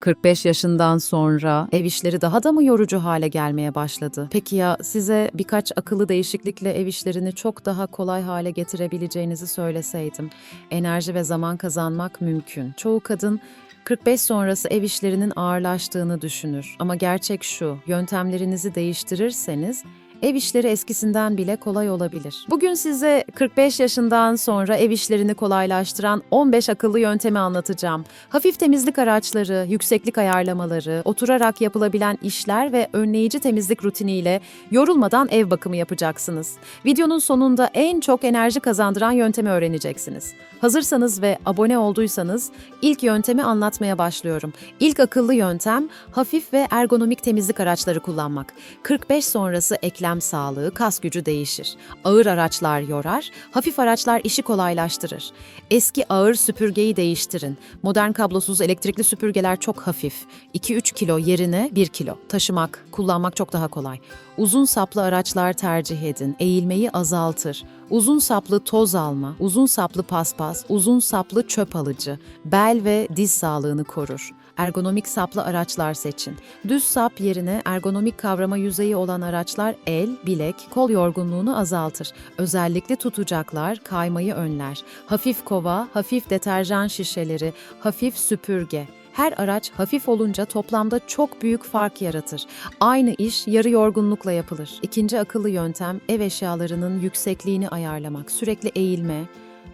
45 yaşından sonra ev işleri daha da mı yorucu hale gelmeye başladı? Peki ya size birkaç akıllı değişiklikle ev işlerini çok daha kolay hale getirebileceğinizi söyleseydim? Enerji ve zaman kazanmak mümkün. Çoğu kadın 45 sonrası ev işlerinin ağırlaştığını düşünür. Ama gerçek şu, yöntemlerinizi değiştirirseniz ev işleri eskisinden bile kolay olabilir. Bugün size 45 yaşından sonra ev işlerini kolaylaştıran 15 akıllı yöntemi anlatacağım. Hafif temizlik araçları, yükseklik ayarlamaları, oturarak yapılabilen işler ve önleyici temizlik rutiniyle yorulmadan ev bakımı yapacaksınız. Videonun sonunda en çok enerji kazandıran yöntemi öğreneceksiniz. Hazırsanız ve abone olduysanız ilk yöntemi anlatmaya başlıyorum. İlk akıllı yöntem hafif ve ergonomik temizlik araçları kullanmak. 45 sonrası eklem sağlığı, kas gücü değişir. Ağır araçlar yorar, hafif araçlar işi kolaylaştırır. Eski ağır süpürgeyi değiştirin. Modern kablosuz elektrikli süpürgeler çok hafif. 2-3 kilo yerine 1 kilo. Taşımak, kullanmak çok daha kolay. Uzun saplı araçlar tercih edin. Eğilmeyi azaltır. Uzun saplı toz alma, uzun saplı paspas, uzun saplı çöp alıcı, bel ve diz sağlığını korur. Ergonomik saplı araçlar seçin. Düz sap yerine ergonomik kavrama yüzeyi olan araçlar el, bilek, kol yorgunluğunu azaltır. Özellikle tutacaklar kaymayı önler. Hafif kova, hafif deterjan şişeleri, hafif süpürge. Her araç hafif olunca toplamda çok büyük fark yaratır. Aynı iş yarı yorgunlukla yapılır. İkinci akıllı yöntem ev eşyalarının yüksekliğini ayarlamak. Sürekli eğilme,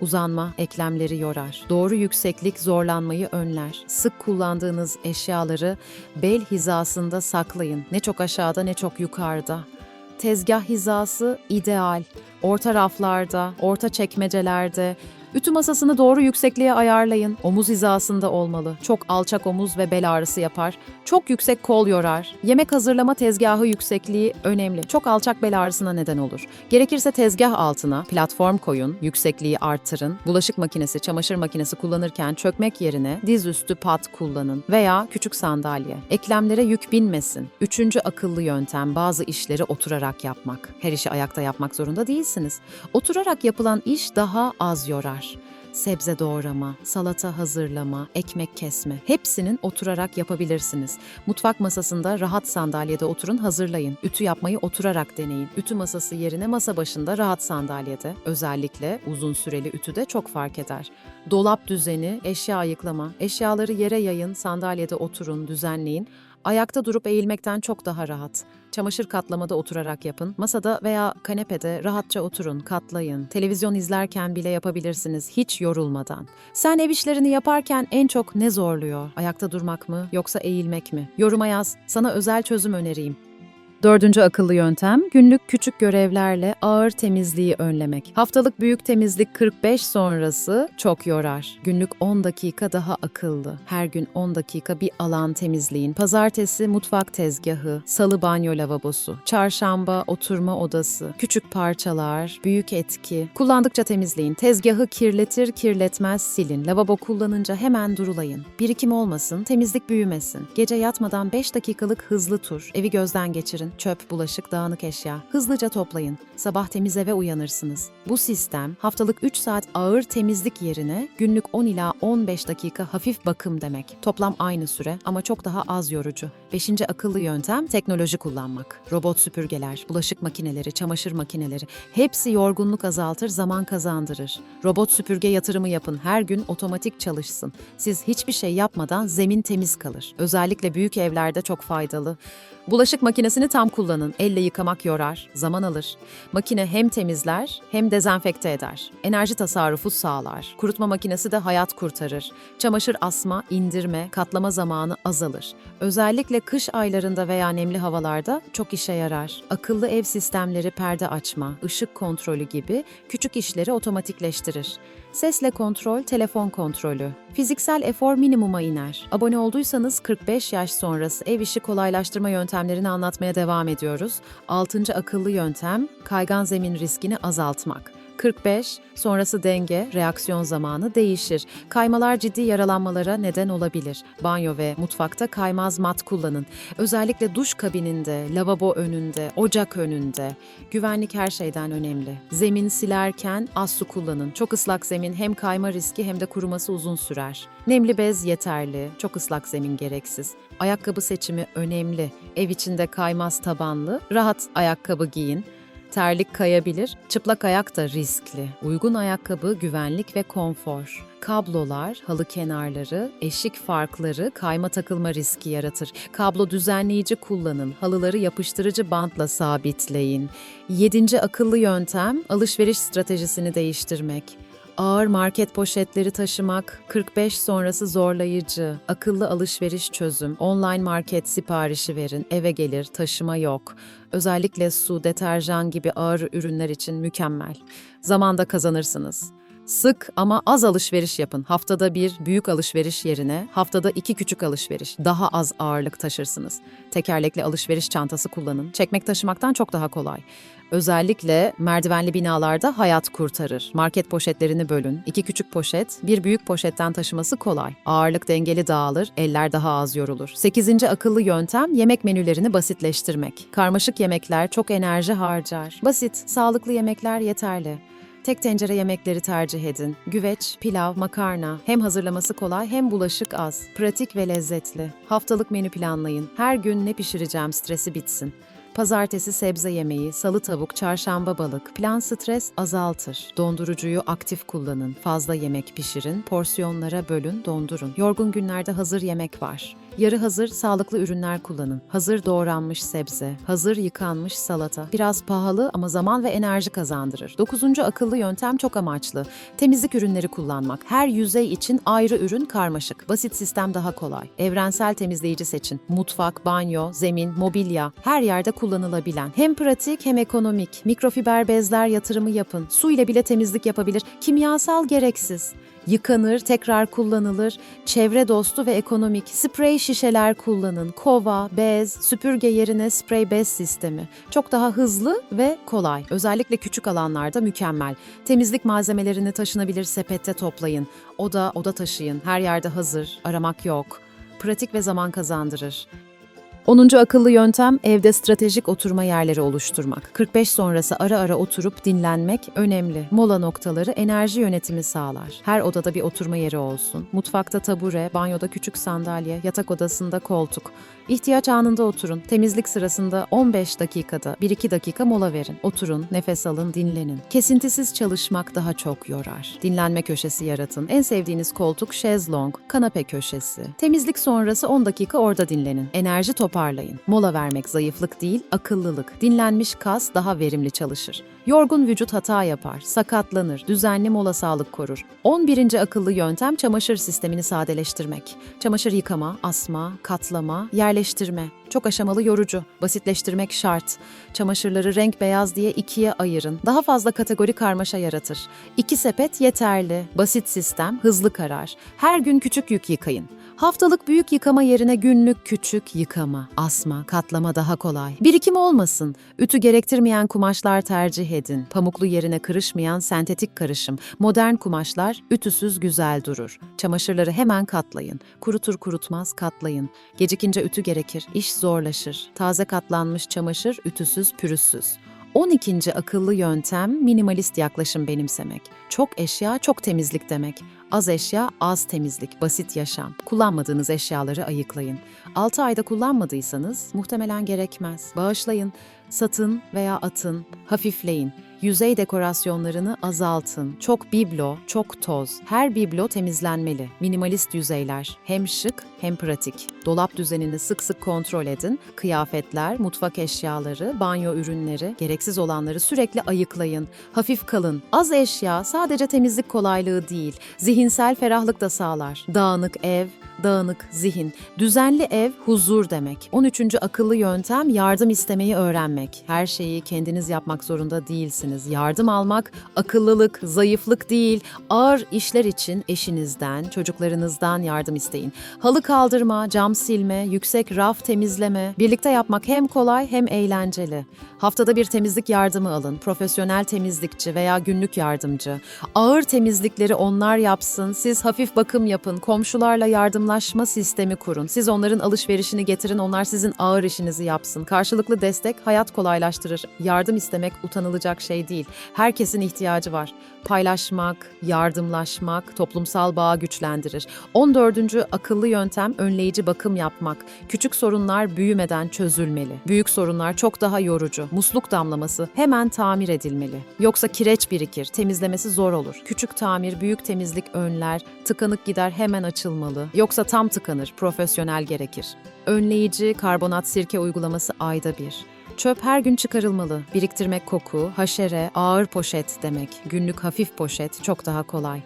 Uzanma eklemleri yorar. Doğru yükseklik zorlanmayı önler. Sık kullandığınız eşyaları bel hizasında saklayın. Ne çok aşağıda ne çok yukarıda. Tezgah hizası ideal. Orta raflarda, orta çekmecelerde, Ütü masasını doğru yüksekliğe ayarlayın. Omuz hizasında olmalı. Çok alçak omuz ve bel ağrısı yapar. Çok yüksek kol yorar. Yemek hazırlama tezgahı yüksekliği önemli. Çok alçak bel ağrısına neden olur. Gerekirse tezgah altına platform koyun, yüksekliği arttırın. Bulaşık makinesi, çamaşır makinesi kullanırken çökmek yerine dizüstü pat kullanın veya küçük sandalye. Eklemlere yük binmesin. Üçüncü akıllı yöntem bazı işleri oturarak yapmak. Her işi ayakta yapmak zorunda değilsiniz. Oturarak yapılan iş daha az yorar. Sebze doğrama, salata hazırlama, ekmek kesme hepsinin oturarak yapabilirsiniz. Mutfak masasında rahat sandalyede oturun hazırlayın. Ütü yapmayı oturarak deneyin. Ütü masası yerine masa başında rahat sandalyede. Özellikle uzun süreli ütüde çok fark eder. Dolap düzeni, eşya ayıklama, eşyaları yere yayın, sandalyede oturun, düzenleyin. Ayakta durup eğilmekten çok daha rahat. Çamaşır katlamada oturarak yapın. Masada veya kanepede rahatça oturun, katlayın. Televizyon izlerken bile yapabilirsiniz hiç yorulmadan. Sen ev işlerini yaparken en çok ne zorluyor? Ayakta durmak mı yoksa eğilmek mi? Yoruma yaz. Sana özel çözüm önereyim. Dördüncü akıllı yöntem, günlük küçük görevlerle ağır temizliği önlemek. Haftalık büyük temizlik 45 sonrası çok yorar. Günlük 10 dakika daha akıllı. Her gün 10 dakika bir alan temizleyin. Pazartesi mutfak tezgahı, salı banyo lavabosu, çarşamba oturma odası, küçük parçalar, büyük etki. Kullandıkça temizleyin. Tezgahı kirletir kirletmez silin. Lavabo kullanınca hemen durulayın. Birikim olmasın, temizlik büyümesin. Gece yatmadan 5 dakikalık hızlı tur. Evi gözden geçirin çöp, bulaşık, dağınık eşya. Hızlıca toplayın. Sabah temiz eve uyanırsınız. Bu sistem haftalık 3 saat ağır temizlik yerine günlük 10 ila 15 dakika hafif bakım demek. Toplam aynı süre ama çok daha az yorucu. Beşinci akıllı yöntem teknoloji kullanmak. Robot süpürgeler, bulaşık makineleri, çamaşır makineleri hepsi yorgunluk azaltır, zaman kazandırır. Robot süpürge yatırımı yapın. Her gün otomatik çalışsın. Siz hiçbir şey yapmadan zemin temiz kalır. Özellikle büyük evlerde çok faydalı. Bulaşık makinesini tam kullanın. Elle yıkamak yorar, zaman alır. Makine hem temizler hem dezenfekte eder. Enerji tasarrufu sağlar. Kurutma makinesi de hayat kurtarır. Çamaşır asma, indirme, katlama zamanı azalır. Özellikle kış aylarında veya nemli havalarda çok işe yarar. Akıllı ev sistemleri perde açma, ışık kontrolü gibi küçük işleri otomatikleştirir. Sesle kontrol, telefon kontrolü. Fiziksel efor minimuma iner. Abone olduysanız 45 yaş sonrası ev işi kolaylaştırma yöntemlerini anlatmaya devam ediyoruz. 6. akıllı yöntem, kaygan zemin riskini azaltmak. 45, sonrası denge, reaksiyon zamanı değişir. Kaymalar ciddi yaralanmalara neden olabilir. Banyo ve mutfakta kaymaz mat kullanın. Özellikle duş kabininde, lavabo önünde, ocak önünde. Güvenlik her şeyden önemli. Zemin silerken az su kullanın. Çok ıslak zemin hem kayma riski hem de kuruması uzun sürer. Nemli bez yeterli, çok ıslak zemin gereksiz. Ayakkabı seçimi önemli. Ev içinde kaymaz tabanlı, rahat ayakkabı giyin. Terlik kayabilir, çıplak ayak da riskli. Uygun ayakkabı, güvenlik ve konfor. Kablolar, halı kenarları, eşik farkları kayma takılma riski yaratır. Kablo düzenleyici kullanın. Halıları yapıştırıcı bantla sabitleyin. Yedinci akıllı yöntem, alışveriş stratejisini değiştirmek. Ağır market poşetleri taşımak 45 sonrası zorlayıcı. Akıllı alışveriş çözüm. Online market siparişi verin. Eve gelir, taşıma yok. Özellikle su, deterjan gibi ağır ürünler için mükemmel. Zamanda kazanırsınız. Sık ama az alışveriş yapın. Haftada bir büyük alışveriş yerine haftada iki küçük alışveriş. Daha az ağırlık taşırsınız. Tekerlekli alışveriş çantası kullanın. Çekmek taşımaktan çok daha kolay. Özellikle merdivenli binalarda hayat kurtarır. Market poşetlerini bölün. İki küçük poşet, bir büyük poşetten taşıması kolay. Ağırlık dengeli dağılır, eller daha az yorulur. Sekizinci akıllı yöntem yemek menülerini basitleştirmek. Karmaşık yemekler çok enerji harcar. Basit, sağlıklı yemekler yeterli. Tek tencere yemekleri tercih edin. Güveç, pilav, makarna. Hem hazırlaması kolay hem bulaşık az. Pratik ve lezzetli. Haftalık menü planlayın. Her gün ne pişireceğim stresi bitsin. Pazartesi sebze yemeği, salı tavuk, çarşamba balık. Plan stres azaltır. Dondurucuyu aktif kullanın. Fazla yemek pişirin, porsiyonlara bölün, dondurun. Yorgun günlerde hazır yemek var. Yarı hazır sağlıklı ürünler kullanın. Hazır doğranmış sebze, hazır yıkanmış salata. Biraz pahalı ama zaman ve enerji kazandırır. Dokuzuncu akıllı yöntem çok amaçlı. Temizlik ürünleri kullanmak. Her yüzey için ayrı ürün karmaşık. Basit sistem daha kolay. Evrensel temizleyici seçin. Mutfak, banyo, zemin, mobilya her yerde kullanılabilen. Hem pratik hem ekonomik. Mikrofiber bezler yatırımı yapın. Su ile bile temizlik yapabilir. Kimyasal gereksiz. Yıkanır, tekrar kullanılır, çevre dostu ve ekonomik. Sprey şişeler kullanın, kova, bez, süpürge yerine sprey bez sistemi. Çok daha hızlı ve kolay. Özellikle küçük alanlarda mükemmel. Temizlik malzemelerini taşınabilir sepette toplayın. Oda, oda taşıyın. Her yerde hazır, aramak yok. Pratik ve zaman kazandırır. 10. akıllı yöntem evde stratejik oturma yerleri oluşturmak. 45 sonrası ara ara oturup dinlenmek önemli. Mola noktaları enerji yönetimi sağlar. Her odada bir oturma yeri olsun. Mutfakta tabure, banyoda küçük sandalye, yatak odasında koltuk. İhtiyaç anında oturun. Temizlik sırasında 15 dakikada 1-2 dakika mola verin. Oturun, nefes alın, dinlenin. Kesintisiz çalışmak daha çok yorar. Dinlenme köşesi yaratın. En sevdiğiniz koltuk şezlong, kanape köşesi. Temizlik sonrası 10 dakika orada dinlenin. Enerji toparlayın. Mola vermek zayıflık değil, akıllılık. Dinlenmiş kas daha verimli çalışır. Yorgun vücut hata yapar, sakatlanır, düzenli mola sağlık korur. 11. akıllı yöntem çamaşır sistemini sadeleştirmek. Çamaşır yıkama, asma, katlama, yerleştirme. Çok aşamalı yorucu. Basitleştirmek şart. Çamaşırları renk beyaz diye ikiye ayırın. Daha fazla kategori karmaşa yaratır. İki sepet yeterli. Basit sistem, hızlı karar. Her gün küçük yük yıkayın. Haftalık büyük yıkama yerine günlük küçük yıkama, asma, katlama daha kolay. Birikim olmasın. Ütü gerektirmeyen kumaşlar tercih edin. Pamuklu yerine kırışmayan sentetik karışım. Modern kumaşlar ütüsüz güzel durur. Çamaşırları hemen katlayın. Kurutur kurutmaz katlayın. Gecikince ütü gerekir, iş zorlaşır. Taze katlanmış çamaşır ütüsüz pürüzsüz. 12. akıllı yöntem minimalist yaklaşım benimsemek. Çok eşya çok temizlik demek. Az eşya az temizlik, basit yaşam. Kullanmadığınız eşyaları ayıklayın. 6 ayda kullanmadıysanız muhtemelen gerekmez. Bağışlayın, satın veya atın, hafifleyin. Yüzey dekorasyonlarını azaltın. Çok biblo, çok toz. Her biblo temizlenmeli. Minimalist yüzeyler. Hem şık hem pratik. Dolap düzenini sık sık kontrol edin. Kıyafetler, mutfak eşyaları, banyo ürünleri, gereksiz olanları sürekli ayıklayın. Hafif kalın. Az eşya sadece temizlik kolaylığı değil, zihinsel ferahlık da sağlar. Dağınık ev, dağınık zihin. Düzenli ev huzur demek. 13. akıllı yöntem yardım istemeyi öğrenmek. Her şeyi kendiniz yapmak zorunda değilsiniz. Yardım almak akıllılık, zayıflık değil. Ağır işler için eşinizden, çocuklarınızdan yardım isteyin. Halı kaldırma, cam silme, yüksek raf temizleme. Birlikte yapmak hem kolay hem eğlenceli. Haftada bir temizlik yardımı alın. Profesyonel temizlikçi veya günlük yardımcı. Ağır temizlikleri onlar yapsın. Siz hafif bakım yapın. Komşularla yardımlaşma sistemi kurun. Siz onların alışverişini getirin. Onlar sizin ağır işinizi yapsın. Karşılıklı destek hayat kolaylaştırır. Yardım istemek utanılacak şey değil. Herkesin ihtiyacı var. Paylaşmak, yardımlaşmak toplumsal bağı güçlendirir. 14. akıllı yöntem önleyici bakım yapmak. Küçük sorunlar büyümeden çözülmeli. Büyük sorunlar çok daha yorucu. Musluk damlaması hemen tamir edilmeli. Yoksa kireç birikir, temizlemesi zor olur. Küçük tamir büyük temizlik önler, tıkanık gider hemen açılmalı. Yoksa tam tıkanır, profesyonel gerekir. Önleyici karbonat sirke uygulaması ayda bir. Çöp her gün çıkarılmalı. Biriktirmek koku, haşere, ağır poşet demek. Günlük hafif poşet çok daha kolay.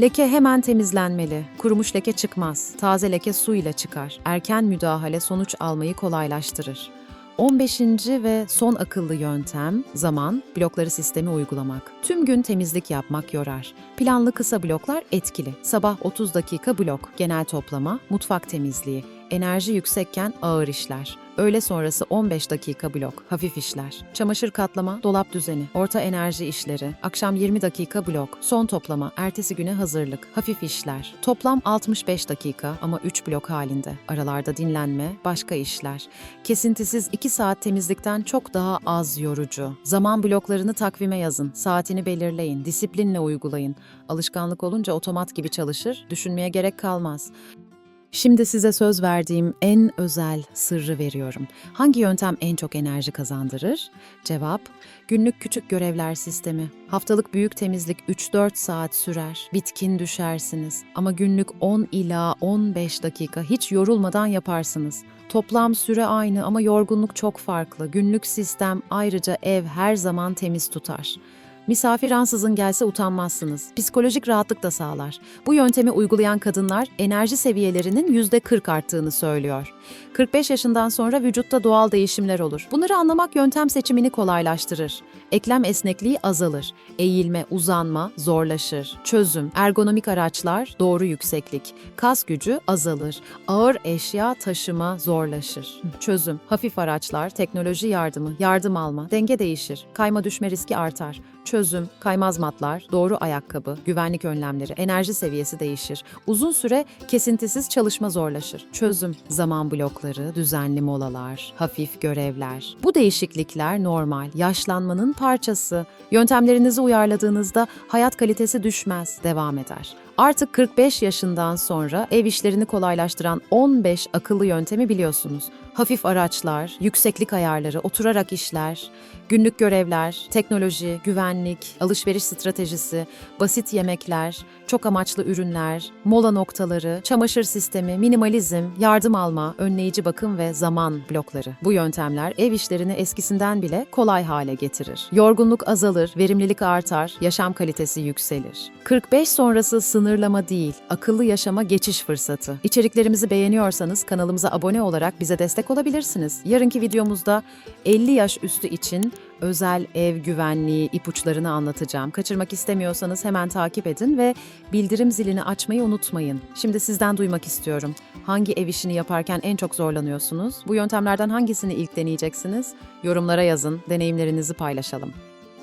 Leke hemen temizlenmeli. Kurumuş leke çıkmaz. Taze leke su ile çıkar. Erken müdahale sonuç almayı kolaylaştırır. 15. ve son akıllı yöntem zaman blokları sistemi uygulamak. Tüm gün temizlik yapmak yorar. Planlı kısa bloklar etkili. Sabah 30 dakika blok, genel toplama, mutfak temizliği. Enerji yüksekken ağır işler. Öğle sonrası 15 dakika blok, hafif işler. Çamaşır katlama, dolap düzeni, orta enerji işleri. Akşam 20 dakika blok, son toplama, ertesi güne hazırlık, hafif işler. Toplam 65 dakika ama 3 blok halinde. Aralarda dinlenme, başka işler. Kesintisiz 2 saat temizlikten çok daha az yorucu. Zaman bloklarını takvime yazın, saatini belirleyin, disiplinle uygulayın. Alışkanlık olunca otomat gibi çalışır, düşünmeye gerek kalmaz. Şimdi size söz verdiğim en özel sırrı veriyorum. Hangi yöntem en çok enerji kazandırır? Cevap, günlük küçük görevler sistemi. Haftalık büyük temizlik 3-4 saat sürer. Bitkin düşersiniz. Ama günlük 10 ila 15 dakika hiç yorulmadan yaparsınız. Toplam süre aynı ama yorgunluk çok farklı. Günlük sistem ayrıca ev her zaman temiz tutar. Misafir ansızın gelse utanmazsınız. Psikolojik rahatlık da sağlar. Bu yöntemi uygulayan kadınlar enerji seviyelerinin %40 arttığını söylüyor. 45 yaşından sonra vücutta doğal değişimler olur. Bunları anlamak yöntem seçimini kolaylaştırır. Eklem esnekliği azalır. Eğilme, uzanma zorlaşır. Çözüm, ergonomik araçlar, doğru yükseklik. Kas gücü azalır. Ağır eşya taşıma zorlaşır. Çözüm, hafif araçlar, teknoloji yardımı, yardım alma, denge değişir. Kayma düşme riski artar. Çözüm, kaymaz matlar, doğru ayakkabı, güvenlik önlemleri, enerji seviyesi değişir. Uzun süre kesintisiz çalışma zorlaşır. Çözüm, zaman blokları, düzenli molalar, hafif görevler. Bu değişiklikler normal, yaşlanmanın parçası. Yöntemlerinizi uyarladığınızda hayat kalitesi düşmez, devam eder. Artık 45 yaşından sonra ev işlerini kolaylaştıran 15 akıllı yöntemi biliyorsunuz. Hafif araçlar, yükseklik ayarları, oturarak işler, günlük görevler, teknoloji, güvenlik, alışveriş stratejisi, basit yemekler, çok amaçlı ürünler, mola noktaları, çamaşır sistemi, minimalizm, yardım alma, önleyici bakım ve zaman blokları. Bu yöntemler ev işlerini eskisinden bile kolay hale getirir. Yorgunluk azalır, verimlilik artar, yaşam kalitesi yükselir. 45 sonrası sınırlama değil, akıllı yaşama geçiş fırsatı. İçeriklerimizi beğeniyorsanız kanalımıza abone olarak bize destek olabilirsiniz. Yarınki videomuzda 50 yaş üstü için özel ev güvenliği ipuçlarını anlatacağım. Kaçırmak istemiyorsanız hemen takip edin ve bildirim zilini açmayı unutmayın. Şimdi sizden duymak istiyorum. Hangi ev işini yaparken en çok zorlanıyorsunuz? Bu yöntemlerden hangisini ilk deneyeceksiniz? Yorumlara yazın, deneyimlerinizi paylaşalım.